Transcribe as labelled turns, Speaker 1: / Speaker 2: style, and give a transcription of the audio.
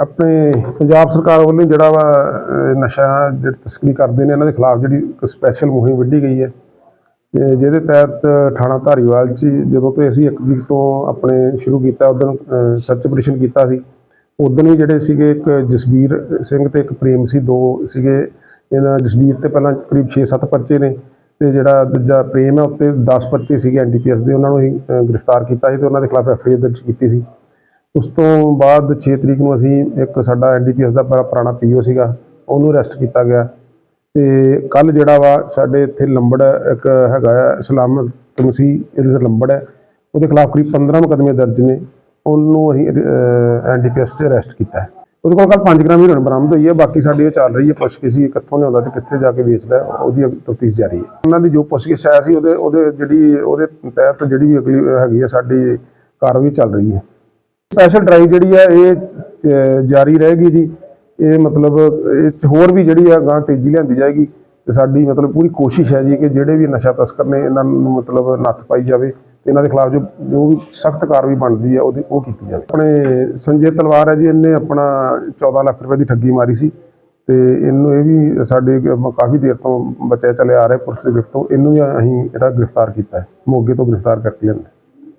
Speaker 1: ਆਪਣੇ ਪੰਜਾਬ ਸਰਕਾਰ ਵੱਲੋਂ ਜਿਹੜਾ ਵਾ ਨਸ਼ਾ ਜਿਹੜੇ ਤਸਕਰੀ ਕਰਦੇ ਨੇ, ਇਹਨਾਂ ਦੇ ਖਿਲਾਫ ਜਿਹੜੀ ਇੱਕ ਸਪੈਸ਼ਲ ਮੁਹਿੰਮ ਵਿੱਢੀ ਗਈ ਹੈ। ਜਿਹਦੇ ਤਹਿਤ ਥਾਣਾ ਧਾਰੀਵਾਲ 'ਚ ਜਦੋਂ ਤੋਂ ਅਸੀਂ ਇੱਕ ਤਰੀਕ ਤੋਂ ਆਪਣੇ ਸ਼ੁਰੂ ਕੀਤਾ ਉਦੋਂ ਸਰਚ ਆਪਰੇਸ਼ਨ ਕੀਤਾ ਸੀ। ਉਦੋਂ ਵੀ ਜਿਹੜੇ ਸੀਗੇ ਇੱਕ ਜਸਬੀਰ ਸਿੰਘ ਤੇ ਇੱਕ ਪ੍ਰੇਮ ਸੀ, ਦੋ ਸੀਗੇ। ਇਹਨਾਂ ਜਸਬੀਰ ਤੇ ਪਹਿਲਾਂ ਕਰੀਬ 6-7 ਪਰਚੇ ਨੇ ਤੇ ਜਿਹੜਾ ਦੂਜਾ ਪ੍ਰੇਮ ਹੈ, ਉੱਤੇ 10 ਪਰਚੇ ਸੀਗੇ ਐਨਡੀਪੀਐਸ ਦੇ, ਉਹਨਾਂ ਨੂੰ ਅਸੀਂ ਗ੍ਰਿਫਤਾਰ ਕੀਤਾ ਸੀ ਤੇ ਉਹਨਾਂ ਦੇ ਖਿਲਾਫ ਐਫਆਈਆਰ ਦਰਜ ਕੀਤੀ ਸੀ। ਉਸ ਤੋਂ ਬਾਅਦ 6 ਤਰੀਕ ਨੂੰ ਅਸੀਂ ਇੱਕ ਸਾਡਾ ਐਨਡੀਪੀਐਸ ਦਾ ਬੜਾ ਪੁਰਾਣਾ ਪੀਓ ਸੀਗਾ ਉਹਨੂੰ ਅਰੈਸਟ ਕੀਤਾ ਗਿਆ। ਤੇ ਕੱਲ ਜਿਹੜਾ ਵਾ ਸਾਡੇ ਇੱਥੇ ਲੰਬੜ ਇੱਕ ਹੈਗਾ ਆ ਇਸਲਾਮਤ ਮਸੀਹ ਇਹਦੇ ਲੰਬੜ ਹੈ। ਉਹਦੇ ਖਿਲਾਫ ਕਰੀਬ 15 ਮੁਕੱਦਮੇ ਦਰਜ ਨੇ। ਉਹਨੂੰ ਅਸੀਂ ਐਨਡੀਪੀਐਸ 'ਚ ਅਰੈਸਟ ਕੀਤਾ ਉਹਦੇ ਕੋਲ ਕੱਲ 5 ਗ੍ਰਾਮ ਹੀਰੋਇਨ ਬਰਾਮਦ ਹੋਈ ਹੈ। ਬਾਕੀ ਸਾਡੀ ਉਹ ਚੱਲ ਰਹੀ ਹੈ ਪੁੱਛਗਿੱਛ ਸੀ ਕਿੱਥੋਂ ਲਿਆਉਂਦਾ ਤੇ ਕਿੱਥੇ ਜਾ ਕੇ ਵੇਚਦਾ ਹੈ, ਉਹਦੀ ਤਫਤੀਸ਼ ਜਾਰੀ ਹੈ। ਉਹਨਾਂ ਦੀ ਜੋ ਪੁੱਛਗਿੱਛ ਆਇਆ ਸੀ ਉਹਦੇ ਉਹਦੇ ਜਿਹੜੀ ਉਹਦੇ ਤਹਿਤ ਜਿਹੜੀ ਵੀ ਅਗਲੀ ਹੈਗੀ ਹੈ ਸਾਡੀ ਕਾਰਵਾਈ ਚੱਲ ਰਹੀ ਹੈ। ਸਪੈਸ਼ਲ ਡਰਾਈਵ ਜਿਹੜੀ ਆ, ਇਹ ਜਾਰੀ ਰਹੇਗੀ ਜੀ। ਇਹ ਮਤਲਬ, ਇਹ ਹੋਰ ਵੀ ਜਿਹੜੀ ਆ ਗਾਂ ਤੇਜ਼ੀ ਲਿਆਂਦੀ ਜਾਏਗੀ। ਤੇ ਸਾਡੀ ਮਤਲਬ ਪੂਰੀ ਕੋਸ਼ਿਸ਼ ਹੈ ਜੀ ਕਿ ਜਿਹੜੇ ਵੀ ਨਸ਼ਾ ਤਸਕਰ ਨੇ, ਇਹਨਾਂ ਨੂੰ ਮਤਲਬ ਨੱਥ ਪਾਈ ਜਾਵੇ ਤੇ ਇਹਨਾਂ ਦੇ ਖਿਲਾਫ ਜੋ ਜੋ ਵੀ ਸਖਤ ਕਾਰਵਾਈ ਬਣਦੀ ਹੈ ਉਹਦੀ, ਉਹ ਕੀਤੀ ਜਾਵੇ। ਆਪਣੇ ਸੰਜੇ ਤਲਵਾਰ ਹੈ ਜੀ, ਇਹਨੇ ਆਪਣਾ 14 ਲੱਖ ਰੁਪਏ ਦੀ ਠੱਗੀ ਮਾਰੀ ਸੀ। ਤੇ ਇਹਨੂੰ ਇਹ ਵੀ ਸਾਡੇ ਕਾਫੀ ਦੇਰ ਤੋਂ ਬਚਿਆ, ਚੱਲਿਆ ਆ ਰਿਹਾ ਪੁਲਿਸ ਦੇ ਗ੍ਰਿਫਤ ਤੋਂ। ਇਹਨੂੰ ਵੀ ਅਸੀਂ ਜਿਹੜਾ ਗ੍ਰਿਫਤਾਰ ਕੀਤਾ ਹੈ, ਮੋਗੇ ਤੋਂ ਗ੍ਰਿਫਤਾਰ ਕਰਕੇ ਲਿਆਂਦਾ